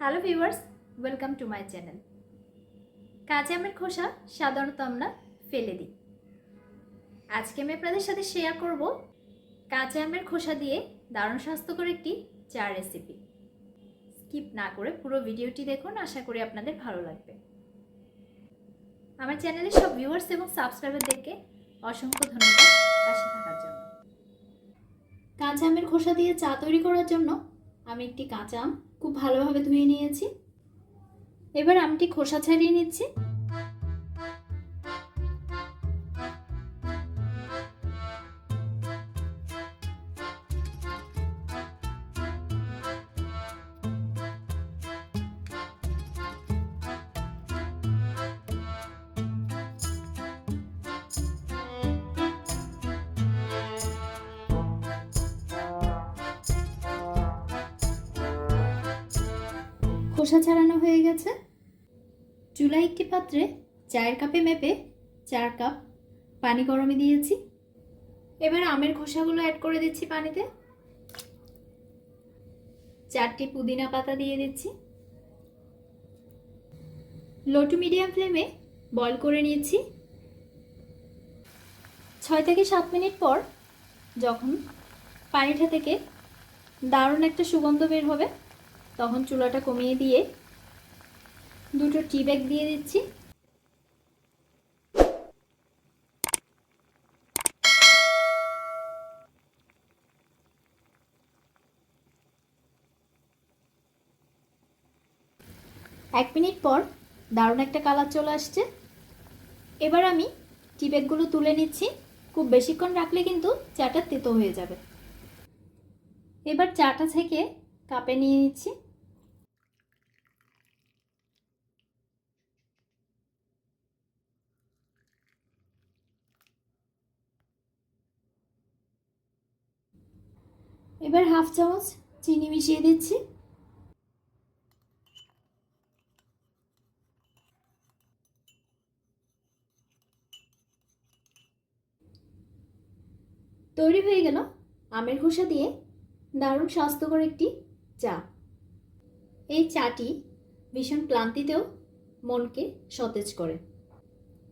Hello viewers welcome to my channel কাঁচা আমের খোসা, সাধারণত আমরা ফেলে দিই। আজকে আমি আপনাদের সাথে শেয়ার করব কাঁচা আমের খোসা দিয়ে দারুণ স্বাস্থ্যকর একটি চা রেসিপি স্কিপ না করে পুরো ভিডিওটি দেখুন, আশা করি আপনাদের ভালো লাগবে। আমার চ্যানেলের সব ভিউয়ার্স এবং সাবস্ক্রাইবারদেরকে অসংখ্য ধন্যবাদ পাশে থাকার জন্য। কাঁচা আমের খোসা দিয়ে চা তৈরি করার জন্য আমি একটি কাঁচা আম খুব ভালোভাবে ধুয়ে নিয়েছি। এবার আমটি খোসা ছাড়িয়ে নিচ্ছি। খোসা ছাড়ানো হয়ে গেছে। চুলা একটি পাত্রে চায়ের কাপে মেপে চার কাপ পানি গরমে দিয়েছি। এবার আমের খোসাগুলো অ্যাড করে দিচ্ছি পানিতে। চারটি পুদিনা পাতা দিয়ে দিচ্ছি। লো টু মিডিয়াম ফ্লেমে বয়ল করে নিয়েছি। ছয় থেকে সাত মিনিট পর যখন পানিটা থেকে দারুণ একটা সুগন্ধ বের হবে তখন চুলাটা কমিয়ে দিয়ে দুটো টি ব্যাগ দিয়ে দিচ্ছি। এক মিনিট পর দারুণ একটা কালার চলে আসছে। এবার আমি টি ব্যাগগুলো তুলে নিচ্ছি। খুব বেশিক্ষণ রাখলে কিন্তু চাটা তেতো হয়ে যাবে। এবার চাটা থেকে কাপে নিয়ে নিচ্ছি। এবার হাফ চামচ চিনি মিশিয়ে দিচ্ছি। তৈরি হয়ে গেল আমের খোসা দিয়ে দারুণ স্বাস্থ্যকর একটি চা। এই চাটি ভীষণ ক্লান্তিতেও মনকে সতেজ করে।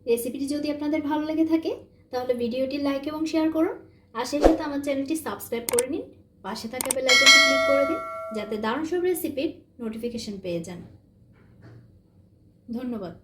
রেসিপিটি যদি আপনাদের ভালো লেগে থাকে, তাহলে ভিডিওটি লাইক এবং শেয়ার করুন। আর সেই সাথে আমার চ্যানেলটি সাবস্ক্রাইব করে নিন। পাশে থাকা বেল আইকনটি ক্লিক করে দিন, যাতে দারুণ সব রেসিপির নোটিফিকেশন পেয়ে যান। ধন্যবাদ।